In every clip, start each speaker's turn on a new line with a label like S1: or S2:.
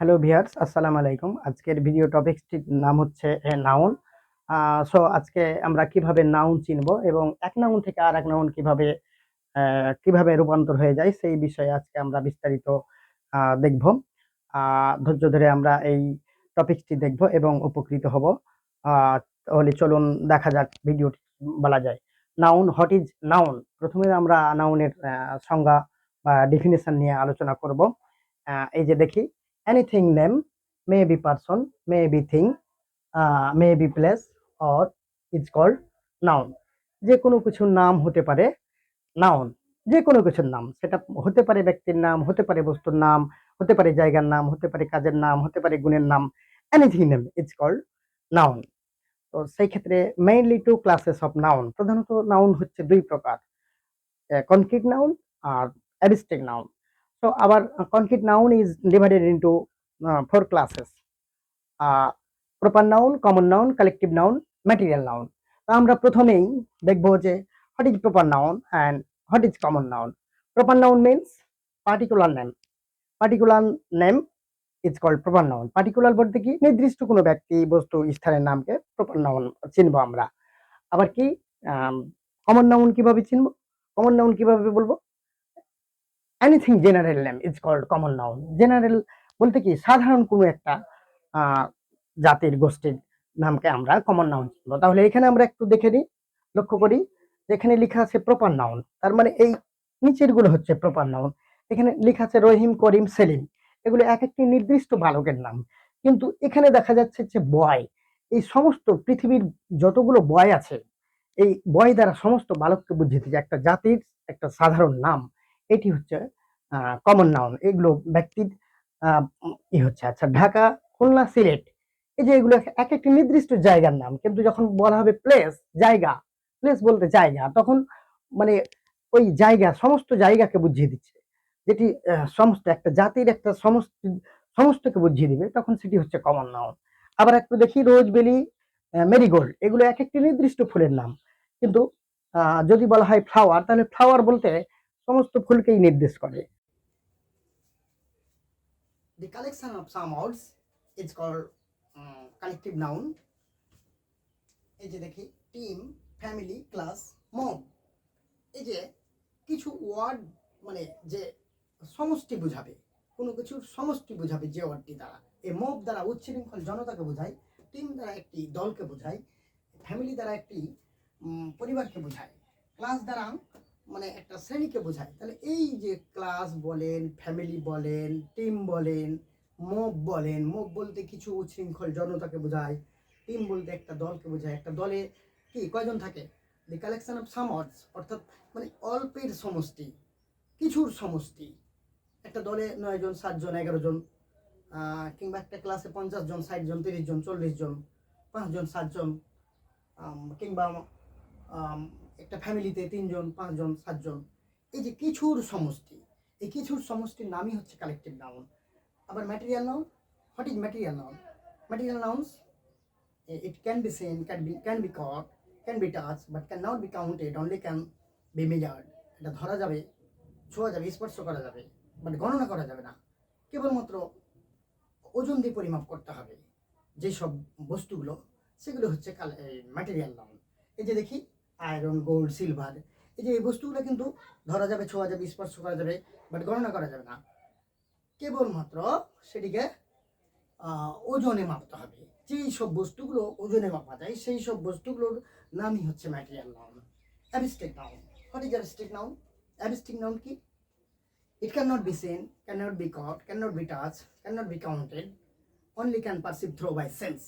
S1: Hello viewers আসসালামু আলাইকুম। আজকের ভিডিও টপিকটির নাম হচ্ছে নাউন সো আজকে আমরা কীভাবে নাউন চিনব এবং এক নাউন থেকে আর এক নাউন কীভাবে কীভাবে রূপান্তর হয়ে যায় সেই বিষয়ে আজকে আমরা বিস্তারিত দেখব। ধৈর্য ধরে আমরা এই টপিকটি দেখব এবং উপকৃত হব। তাহলে চলুন দেখা যাক ভিডিওটি বলা যায়। নাউন হোয়াট ইজ নাউন প্রথমে আমরা নাউনের সংজ্ঞা বা ডেফিনেশন নিয়ে আলোচনা করব। এই যে দেখি anything name may be person may be thing uh, may be place or it's called noun. যে কোনো কিছুর নাম হতে পারে নাউন যে কোনো কিছুর নাম সেটা হতে পারে ব্যক্তির নাম হতে পারে বস্তুর নাম হতে পারে জায়গার নাম হতে পারে কাজের নাম হতে পারে গুণের নাম anything name it's called noun তো সেই ক্ষেত্রে mainly two classes of noun প্রধানত নাউন হচ্ছে দুই প্রকার concrete noun R abstract noun So our concrete noun is divided into uh, four classes. Uh, proper noun, common noun, collective noun, material noun. আমরা প্রথমেই দেখব যে what is proper noun and what is common noun proper noun means particular name particular name is called proper noun particular বলতে কি? নির্দিষ্ট কোনো ব্যক্তি বস্তু স্থানের নামকে প্রপার নাউন চিনবো আমরা। আবার কি? কমন নাউন কীভাবে চিনবো? কমন নাউন কীভাবে বলব? Anything general name is called common noun general বলতে কি, সাধারণ কোনো একটা জাতির গোষ্ঠীর নামকে আমরা কমন নাউন চিনব তাহলে এখানে আমরা একটু দেখে নিই, লক্ষ্য করি এখানে লেখা আছে প্রপার নাউন তার মানে এই নিচেরগুলো হচ্ছে প্রপার নাউন এখানে লেখা আছে রহিম, করিম, সেলিম। এগুলো এক একটি নির্দিষ্ট বালকের নাম। কিন্তু এখানে দেখা যাচ্ছে যে বয়, এই সমস্ত পৃথিবীর যতগুলো বয় আছে, এই বয় দ্বারা সমস্ত বালককে বুঝিয়েছে যে একটা জাতির, একটা সাধারণ নাম। এটি হচ্ছে কমন নাউন এগুলো ব্যক্তির ই হচ্ছে। আচ্ছা ঢাকা, খুলনা, সিলেট, এই যে এগুলো এক একটি নির্দিষ্ট জায়গার নাম। কিন্তু যখন বলা হবে প্লেস জায়গা প্লেস বলতে জায়গা, তখন মানে ওই জায়গা, সমস্ত জায়গাকে বুঝিয়ে দিচ্ছে। যেটি সমস্ত একটা জাতির একটা সমস্ত, সমস্তকে বুঝিয়ে দিবে, তখন সেটি হচ্ছে কমন নাউন আবার একটু দেখি, রোজ বেলি মেরিগোল্ড, এগুলো এক একটি নির্দিষ্ট ফুলের নাম। কিন্তু যদি বলা হয় ফ্লাওয়ার তাহলে ফ্লাওয়ার বলতে সমস্ত ফুলকেই নির্দেশ করে। The of some words is called um, collective noun. এই যে দেখি টিম ফ্যামিলি ক্লাস মব এই যে কিছু ওয়ার্ড মানে যে সমষ্টি বোঝাবে কোনো কিছুর সমষ্টি বোঝাবে যে ওয়ার্ডটি দ্বারা। এই মব দ্বারা উচ্ছৃঙ্খল জনতাকে বোঝায় টিম দ্বারা একটি দলকে বোঝায় ফ্যামিলি দ্বারা একটি পরিবারকে বোঝায়। ক্লাস দ্বারা মানে একটা শ্রেণীকে বোঝায়। তাহলে এই যে ক্লাস বলেন ফ্যামিলি বলেন টিম বলেন মোব বলেন মোব বলতে কিছু উচ্ছৃঙ্খল জনতাকে বোঝায় টিম বলতে একটা দলকে বোঝায়। একটা দলে কি, কয়জন থাকে? দি কালেকশন অফ সাম অর্ডস অর্থাৎ মানে অল্পের সমষ্টি, কিছুর সমষ্টি। একটা দলে নয় জন সাতজন এগারো জন কিংবা একটা ক্লাসে পঞ্চাশ জন, ষাট জন, তিরিশ জন, চল্লিশ জন পাঁচজন সাতজন কিংবা একটা ফ্যামিলিতে তিনজন, পাঁচজন, সাতজন। এই যে কিছুর সমষ্টি, এই কিছুর সমষ্টির নামই হচ্ছে কালেকটিভ নাউন আবার material noun what is material noun material nouns it can be seen can be can be caught can be touch but can not be counted only can be measured এটা ধরা যাবে, ছোঁয়া যাবে, স্পর্শ করা যাবে but গণনা করা যাবে না। কেবলমাত্র ওজন দিয়ে পরিমাপ করতে হবে। যেসব বস্তুগুলো, সেগুলো হচ্ছে ম্যাটেরিয়াল নাউন এই যে দেখি আয়রন, গোল্ড, সিলভার, এই যে এই বস্তুগুলো কিন্তু ধরা যাবে, ছোঁয়া যাবে, স্পর্শ করা যাবে বাট গণনা করা যাবে না। কেবলমাত্র সেটিকে ওজনে মাপতে হবে। যেই সব বস্তুগুলো ওজনে মাপা যায়, সেই সব বস্তুগুলোর নামই হচ্ছে material noun abstract noun what is abstract noun abstract noun কি? It can not be seen can not be caught can not be touch can not be counted only can perceive through by sense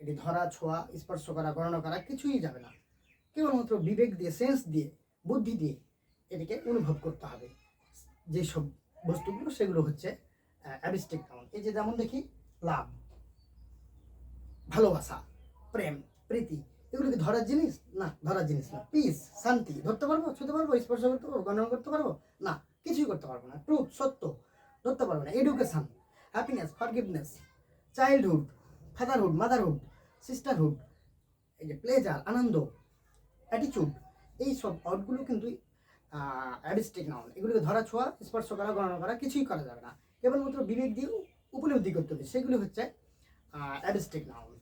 S1: এটি ধরা, ছোঁয়া, স্পর্শ করা, গণনা করা, কিছুই যাবে না। কেবলমাত্র বিবেক দিয়ে সেন্স দিয়ে, বুদ্ধি দিয়ে এটিকে অনুভব করতে হবে। যেসব বস্তুগুলো, সেগুলো হচ্ছে অ্যাবিস্টিক নাউন এই যে যেমন দেখি, লাভ, ভালোবাসা, প্রেম, প্রীতি এগুলো কি ধরার জিনিস? না, ধরার জিনিস না। পিস শান্তি, ধরতে পারব, ছুতে পারব, স্পর্শ করতে পারব, গণনা করতে পারব? না, কিছুই করতে পারব না। ট্রুথ সত্য, ধরতে পারব না। Education happiness forgiveness childhood fatherhood motherhood sisterhood এই যে প্লেজার আনন্দ অ্যাটিচিউড এই সব অর্ডগুলো কিন্তু অ্যাডিস্টিক নাউন এগুলোকে ধরা, ছোঁয়া, স্পর্শ করা, গণনা করা, কিছুই করা যাবে না। কেবলমাত্র বিবেক দিয়ে উপলব্ধি করতে হবে। সেগুলো হচ্ছে অ্যাডিস্টিক নাউন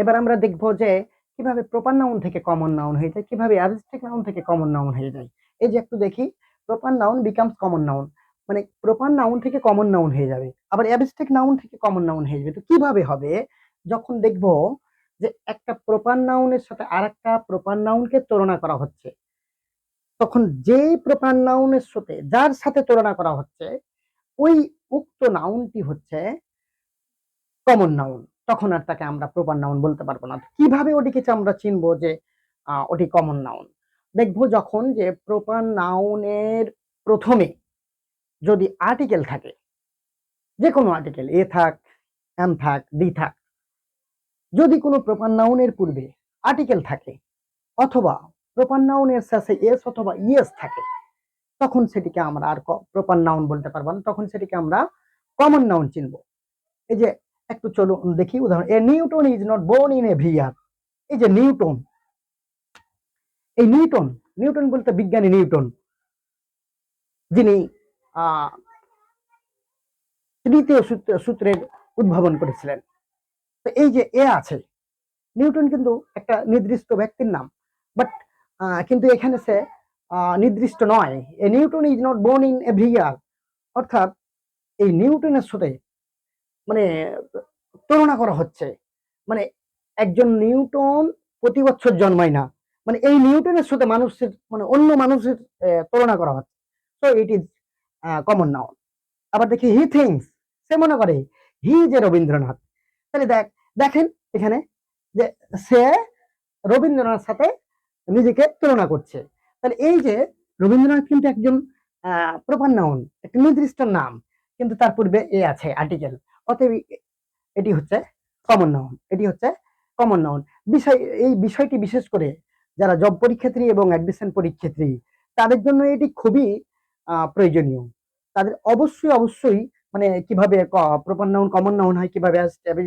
S1: এবার আমরা দেখব যে, কীভাবে প্রপার নাউন থেকে কমন নাউন হয়ে যায়, কীভাবে অ্যাবস্ট্রিক নাউন থেকে কমন নাউন হয়ে যায়। এই যে একটু দেখি proper noun becomes common noun মানে প্রপার নাউন থেকে কমন নাউন হয়ে যাবে। আবার অ্যাবস্ট্রিক নাউন থেকে কমন নাউন হয়ে যাবে। তো কীভাবে হবে? যখন দেখব যে একটা প্রপার নাউনের সাথে আরেকটা প্রপার নাউনকে তুলনা করা হচ্ছে। তখন যে প্রপার নাউনের সাথে, যার সাথে তুলনা করা হচ্ছে, ওই উক্ত নাউনটি হচ্ছে কমন নাউন তখন আর তাকে আমরা প্রপার নাউন বলতে পারব না। কীভাবে ওটিকে আমরা চিনবো যে ওটি কমন নাউন দেখব যখন যে প্রপার নাউনের প্রথমে যদি আর্টিকেল থাকে যে কোনো আর্টিকেল এ থাক এম থাক ডি থাক যদি কোনো প্রপার নাউনের পূর্বে আর্টিকেল থাকে অথবা প্রপার নাউনের শেষে এস অথবা ইএস থাকে, তখন সেটিকে আমরা আর প্রপার নাউন বলতে পারব না। তখন সেটিকে আমরা কমন নাউন চিনব। এই যে একটু চলুন দেখি, উদাহরণ a Newton is not born in every year এই যে নিউটন এই নিউটন নিউটন বলতে বিজ্ঞানী নিউটন যিনি তৃতীয় সূত্র- সূত্রের উদ্ভাবন করেছিলেন। তো এই যে এ আছে, নিউটন কিন্তু একটা নির্দিষ্ট ব্যক্তির নাম। বাট কিন্তু এখানে সে নির্দিষ্ট নয়। A Newton is not born in every year অর্থাৎ এই নিউটনের সাথে মানে তুলনা করা হচ্ছে। মানে একজন নিউটন প্রতি বছর জন্মায় না। মানে এই নিউটনের সাথে মানুষের মানে অন্য মানুষের তুলনা করা হচ্ছে। So it is common noun আবার দেখি হি থিংস সে মনে করে হি যে রবীন্দ্রনাথ তাহলে দেখ, দেখেন এখানে যে সে রবীন্দ্রনাথ সাথে নিজেকে তুলনা করছে। তাহলে এই যে রবীন্দ্রনাথ কিন্তু একজন প্রপার নাউন একটা নির্দিষ্ট নাম, কিন্তু তার পূর্বে এ আছে আর্টিকেল অতএব এটি হচ্ছে কমন নাউন এটি হচ্ছে কমন নাউন বিষয়, এই বিষয়টি বিশেষ করে যারা জব পরীক্ষার্থী এবং অ্যাডমিশন পরীক্ষার্থী, তাদের জন্য এটি খুবই প্রয়োজনীয়। তাদের অবশ্যই অবশ্যই মানে কীভাবে প্রপার নাউন কমন নাউন হয়, কীভাবে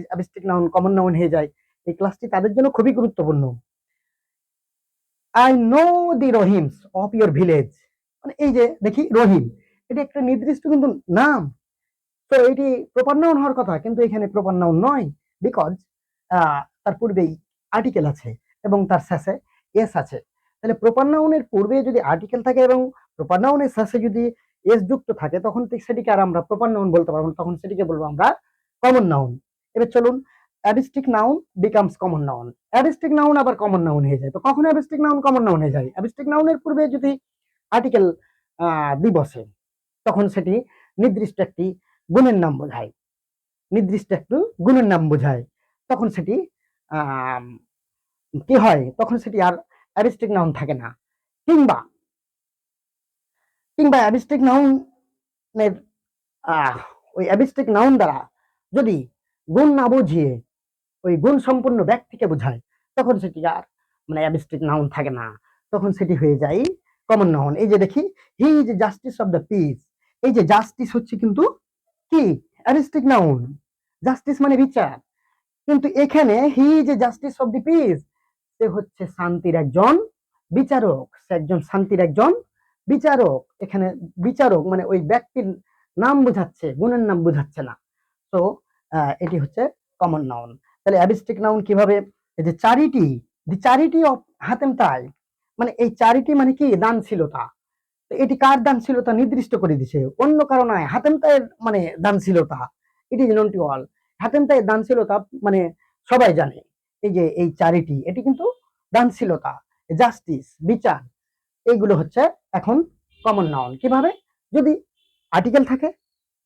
S1: অ্যাবিস্টিক নাউন কমন নাউন হয়ে যায়, এই ক্লাসটি তাদের জন্য খুবই গুরুত্বপূর্ণ। I know the Rahims of your village মানে এই যে, দেখি রহিম এটি একটা নির্দিষ্ট কিন্তু নাম। তো এটি প্রপার নাউন হওয়ার কথা, কিন্তু এখানে প্রপার নাউন নয় বিকজ তার পূর্বেই আর্টিকেল আছে, এবং তার শেষে এস আছে। তাহলে প্রপার নাউনের পূর্বে যদি আর্টিকেল থাকে, এবং প্রপার নাউনের শেষে যদি এস যুক্ত থাকে, তখন সেটিকে আর আমরা প্রপার নাউন বলতে পারব তখন সেটিকে বলব আমরা কমন নাউন এবার চলুন abstract noun becomes common noun abstract noun আবার কমন নাউন হয়ে যায়। তো কখন অ্যাবিস্টিক নাউন কমন নাউন হয়ে যায়? অ্যাবিস্টিক নাউনের পূর্বে যদি আর্টিকেল দিবসে তখন সেটি নির্দিষ্ট একটি গুণের নাম বোঝায়। নির্দিষ্ট একটু গুণের নাম বোঝায়। তখন সেটি কি হয়? তখন সেটি আর অ্যাবিস্টিক নাউন থাকে না। কিংবা কিংবা অ্যাবিস্টিক নাউনের ওই অ্যাবিস্টিক নাউন দ্বারা যদি গুণ না বুঝিয়ে ওই গুণ সম্পন্ন ব্যক্তিকে বোঝায়, তখন সেটি আর মানে অ্যাবিস্টিক নাউন থাকে না। তখন সেটি হয়ে যায় কমন নাউন এই যে দেখি he is justice of the peace এই যে জাস্টিস হচ্ছে কিন্তু কি? অ্যাবিস্টিক নাউন জাস্টিস মানে বিচার। কিন্তু এখানে হি যে জাস্টিস অফ দি পিস সে হচ্ছে শান্তির একজন বিচারক। সে একজন শান্তির একজন বিচারক, এখানে বিচারক মানে ওই ব্যক্তির নাম বোঝাচ্ছে, গুণের নাম বোঝাচ্ছে না। তো এটি হচ্ছে কমন নাউন তাহলে অ্যাবিস্টিক নাউন কীভাবে? যে চারিটি দি চারিটি অফ হাতেম তাই মানে এই চারিটি মানে কি? দানশীলতা এটি কার দানশীলতা নির্দিষ্ট করে দিছে। অন্য কারও নয়, হাতেম তাইয়ের মানে দানশীলতা it is known to all Hatim তাইয়ের দানশীলতা মানে সবাই জানে। এই যে এই চারিটি, এটি কিন্তু দানশীলতা জাস্টিস বিচার এইগুলো হচ্ছে এখন কমন নাউন কীভাবে? যদি আর্টিকেল থাকে,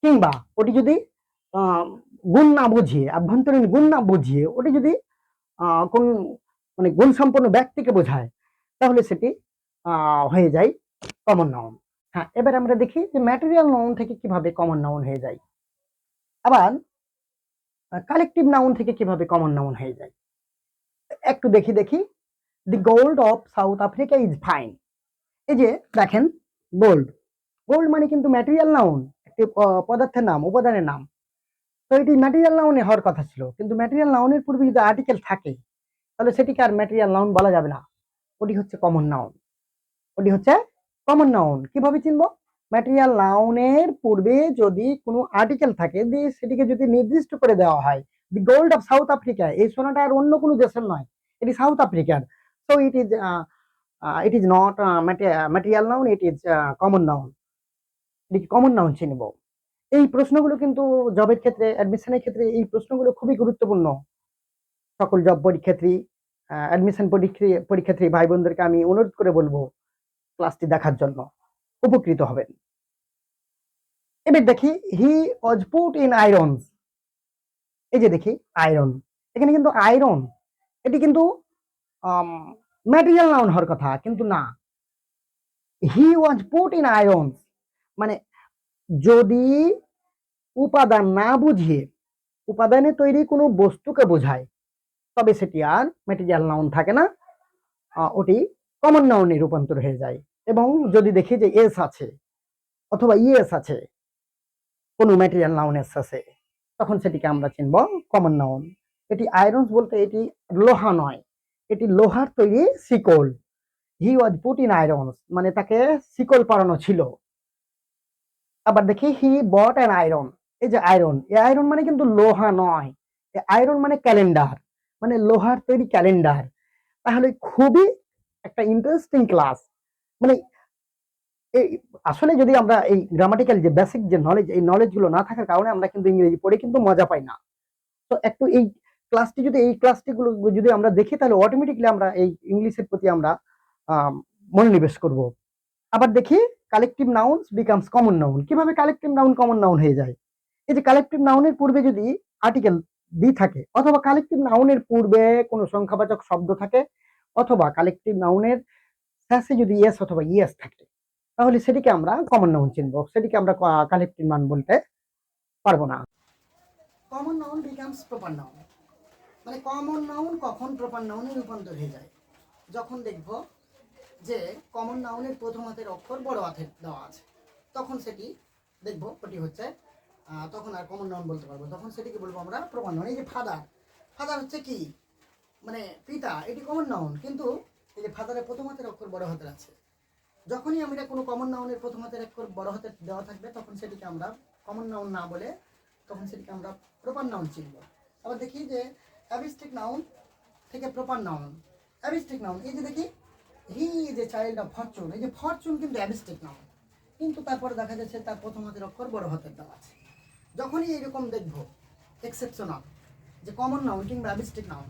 S1: কিংবা ওটি যদি গুণ না বুঝিয়ে, আভ্যন্তরীণ গুণ না বুঝিয়ে ওটি যদি কোন মানে গুণ সম্পন্ন ব্যক্তিকে বোঝায়, তাহলে সেটি হয়ে যায় কমন নাউন হ্যাঁ এবার আমরা দেখি যে ম্যাটেরিয়াল নাউন থেকে কীভাবে কমন নাউন হয়ে যায়। আবার কালেকটিভ নাউন থেকে কীভাবে কমন নাউন হয়ে যায়। একটু দেখি দেখি। The gold of South Africa is fine এই যে দেখেন গোল্ড গোল্ড মানে কিন্তু ম্যাটেরিয়াল নাউন একটি পদার্থের নাম, উপাদানের নাম। তো এটি ম্যাটেরিয়াল নাউনে হওয়ার কথা ছিল, কিন্তু ম্যাটেরিয়াল নাউনের পূর্বে যদি আর্টিকেল থাকে, তাহলে সেটিকে আর ম্যাটেরিয়াল নাউন বলা যাবে না। ওটি হচ্ছে কমন নাউন ওটি হচ্ছে কমন নাউন কীভাবে চিনব? ম্যাটেরিয়াল নাউনের পূর্বে যদি কোনো আর্টিকেল থাকে, দিয়ে সেটিকে যদি নির্দিষ্ট করে দেওয়া হয় the gold of South Africa এই সোনাটা আর অন্য কোনো দেশের নয়, এটি সাউথ আফ্রিকার so it is it is not material noun it is common noun এটিকে কমন নাউন চিনব এই প্রশ্নগুলো কিন্তু জবের ক্ষেত্রে অ্যাডমিশনের ক্ষেত্রে এই প্রশ্নগুলো খুবই গুরুত্বপূর্ণ। সকল জব পরীক্ষার্থী অ্যাডমিশন পরীক্ষা, পরীক্ষার্থী ভাই বোনদেরকে আমি অনুরোধ করে বলব ক্লাসটি দেখার জন্য উপকৃত হবেন। এবার দেখি he was put in iron এই যে দেখি আয়রন এখানে কিন্তু আয়রন এটি কিন্তু ম্যাটেরিয়াল নাউন হওয়ার কথা, কিন্তু না। He was put in iron মানে যদি উপাদান না বুঝিয়ে উপাদানে তৈরি কোনো বস্তুকে বোঝায়, তবে সেটি আর ম্যাটেরিয়াল নাউন থাকে না। ওটি কমন নাউনে রূপান্তর হয়ে যায়। এবং যদি দেখি যে এস আছে, অথবা ইএস আছে, কোনো ম্যাটেরিয়াল নাউন এস আছে, তখন সেটিকে আমরা চিনব কমন নাউন এটি আয়রনস বলতে এটি লোহা নয়। এটি লোহার তৈরি শিকল। He was put in irons মানে তাকে শিকল পরানো ছিল। আবার দেখি হি বট অ্যান আয়রন এই যে আয়রন এই আয়রন মানে কিন্তু লোহা নয়। আয়রন মানে ক্যালেন্ডার মানে লোহার তৈরি ক্যালেন্ডার তাহলে খুবই একটা ইন্টারেস্টিং ক্লাস মানে এই আসলে যদি আমরা এই গ্রামাটিক্যাল যে বেসিক যে নলেজ এই নলেজগুলো না থাকার কারণে আমরা কিন্তু ইংরেজি পড়ে কিন্তু মজা পাই না। তো একটু এই ক্লাসটি যদি এই ক্লাসটি গুলো যদি আমরা দেখি, তাহলে অটোমেটিকলি আমরা এই ইংলিশের প্রতি আমরা মনোনিবেশ করব। আবার দেখি collective nouns becomes common noun কীভাবে কালেকটিভ নাউন কমন নাউন হয়ে যায়? এই যে কালেকটিভ নাউনের পূর্বে যদি আর্টিকেল দি থাকে, অথবা কালেকটিভ নাউনের পূর্বে কোনো সংখ্যাবাচক শব্দ থাকে, অথবা কালেকটিভ নাউনের শেষে যদি ইয়েস অথবা ইয়েস থাকে, তাহলে সেটিকে আমরা কমন নাউন চিনব। সেটিকে আমরা কালেকটিভ নাউন বলতে পারব না। Common noun becomes proper noun মানে কমন নাউন কখন প্রপার নাউনে রূপান্তর হয়ে যায়? যখন দেখব যে কমন নাউনের প্রথম হাতের অক্ষর বড় হাতের দেওয়া আছে, তখন সেটি দেখব ওটি হচ্ছে তখন আর কমন নাউন বলতে পারব তখন সেটিকে বলব আমরা প্রপার নাউন এই যে ফাদার ফাদার হচ্ছে কি? মানে পিতা, এটি কমন নাউন কিন্তু এই যে ফাদারের প্রথম হাতের অক্ষর বড় হাতের আছে, যখনই আমরা কোনো কমন নাউনের প্রথম হাতের অক্ষর বড় হাতের দেওয়া থাকবে, তখন সেটিকে আমরা কমন নাউন না বলে, তখন সেটিকে আমরা প্রপার নাউন চিনব। আবার দেখি যে অ্যাবিস্টিক নাউন থেকে প্রপার নাউন। অ্যাবিস্টিক নাউন, এই যে দেখি he a child of fortune, এই যে ফরচুন কিন্তু অ্যাবিস্টিক নাউন। কিন্তু তারপরে দেখা যাচ্ছে তার প্রথম হাতের অক্ষর বড় হাতের দেওয়া আছে। যখনই এরকম দেখব এক্সেপশনাল যে কমন নাউন কিংবা অ্যাবিস্টিক নাউন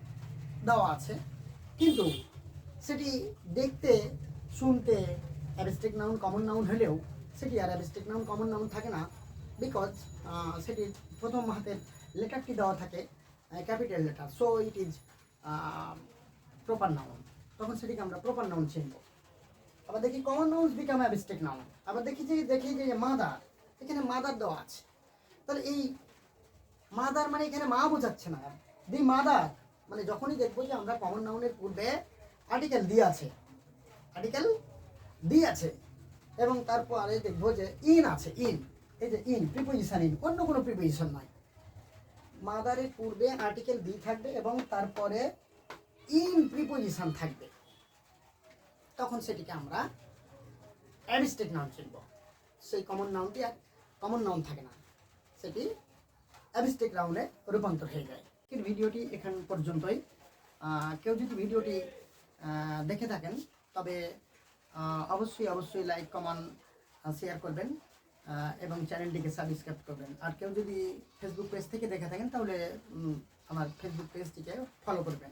S1: দেওয়া আছে, কিন্তু সেটি দেখতে, শুনতে অ্যাবিস্টিক নাউন কমন নাউন হলেও সেটি আর অ্যাবিস্টিক নাউন কমন নাউন থাকে না বিকজ সেটি প্রথম হাতের লেটারটি দেওয়া থাকে capital letter so it is proper noun তখন সেটিকে আমরা প্রপার নাউন চিনব। আবার দেখি common nouns become abstract noun আবার দেখি যে দেখি যে মাদার এখানে মাদার দেওয়া আছে। তাহলে এই মাদার মানে এখানে মা বোঝাচ্ছে না। দি মাদার মানে যখনই দেখব যে আমরা কমন নাউনের পূর্বে আর্টিকেল দিয়ে আছে। আর্টিকেল দি আছে। এবং তারপরে দেখব যে ইন আছে ইন এই যে ইন প্রিপোজিশন ইন অন্য কোনো প্রিপোজিশন নয় মাদারের পূর্বে আর্টিকেল দি থাকবে এবং তারপরে ইন প্রিপোজিশন থাকবে। তখন সেটিকে আমরা অ্যাডিস্টিক নাউন চিনব। সেই কমন নাউনটি আর কমন নাউন থাকে না। সেটি অ্যাবিস্টিক রাউন্ডে রূপান্তর হয়ে যায়। ভিডিওটি এখান পর্যন্তই। কেউ যদি ভিডিওটি দেখে থাকেন, তবে অবশ্যই অবশ্যই লাইক কমেন্ট শেয়ার করবেন। এবং চ্যানেলটিকে সাবস্ক্রাইব করবেন। আর কেউ যদি ফেসবুক পেজ থেকে দেখে থাকেন, তাহলে আমার ফেসবুক পেজটিকে ফলো করবেন।